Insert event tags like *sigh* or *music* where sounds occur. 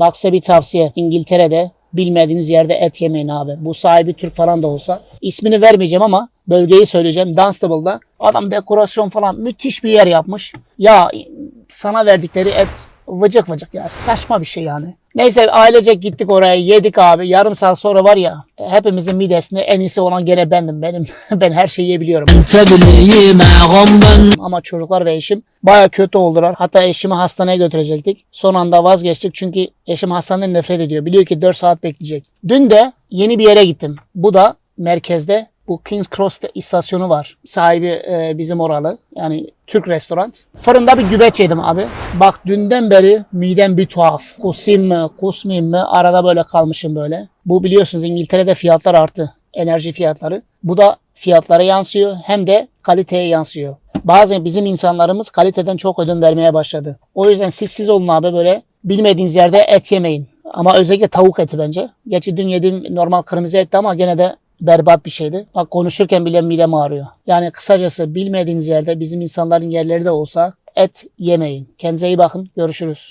Bak size bir tavsiye. İngiltere'de bilmediğiniz yerde et yemeyin abi. Bu sahibi Türk falan da olsa. İsmini vermeyeceğim ama bölgeyi söyleyeceğim. Dunstable'da adam dekorasyon falan müthiş bir yer yapmış. Ya sana verdikleri et vıcık vıcık ya saçma bir şey yani. Neyse ailecek gittik oraya yedik abi. Yarım saat sonra var ya hepimizin midesinde en iyisi olan gene bendim. Benim *laughs* ben her şeyi yiyebiliyorum. Ama çocuklar ve eşim baya kötü oldular. Hatta eşimi hastaneye götürecektik. Son anda vazgeçtik çünkü eşim hastaneden nefret ediyor. Biliyor ki 4 saat bekleyecek. Dün de yeni bir yere gittim. Bu da merkezde bu King's Cross istasyonu var. Sahibi e, bizim oralı. Yani Türk restoran. Fırında bir güveç yedim abi. Bak dünden beri midem bir tuhaf. Kusayım mı, kusmayayım mı? Arada böyle kalmışım böyle. Bu biliyorsunuz İngiltere'de fiyatlar arttı. Enerji fiyatları. Bu da fiyatlara yansıyor hem de kaliteye yansıyor. Bazen bizim insanlarımız kaliteden çok ödün vermeye başladı. O yüzden siz siz olun abi böyle bilmediğiniz yerde et yemeyin. Ama özellikle tavuk eti bence. Gerçi dün yediğim normal kırmızı etti ama gene de berbat bir şeydi. Bak konuşurken bile midem ağrıyor. Yani kısacası bilmediğiniz yerde bizim insanların yerleri de olsa et yemeyin. Kendinize iyi bakın. Görüşürüz.